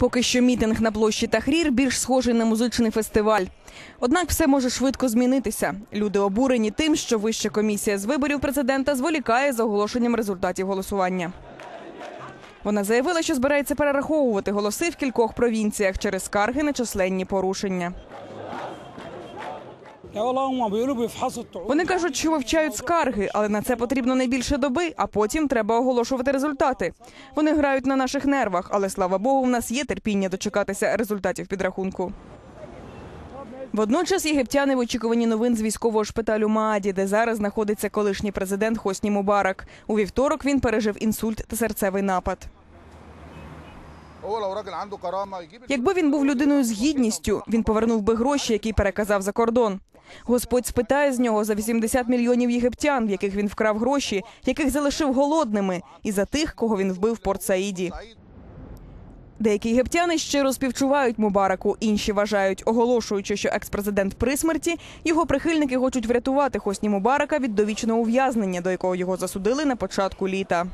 Поки що мітинг на площі Тахрір більш схожий на музичний фестиваль. Однак все може швидко змінитися. Люди обурені тим, що вища комісія з виборів президента зволікає з оголошенням результатів голосування. Вона заявила, що збирається перераховувати голоси в кількох провінціях через скарги на численні порушення. Вони кажуть, що вивчають скарги, але на це потрібно не більше доби, а потім треба оголошувати результати. Вони грають на наших нервах, але слава Богу, в нас є терпіння дочекатися результатів підрахунку. Водночас єгиптяни в очікуванні новин з військового шпиталю Мааді, де зараз знаходиться колишній президент Хосні Мубарак. У вівторок він пережив інсульт та серцевий напад. Якби він був людиною з гідністю, він повернув би гроші, які переказав за кордон. Господь спитає з нього за 80 мільйонів єгиптян, в яких він вкрав гроші, яких залишив голодними, і за тих, кого він вбив в Порт Саїді. Деякі єгиптяни щиро співчувають Мубараку, інші вважають, оголошуючи, що екс-президент при смерті його прихильники хочуть врятувати Хосні Мубарака від довічного ув'язнення, до якого його засудили на початку літа.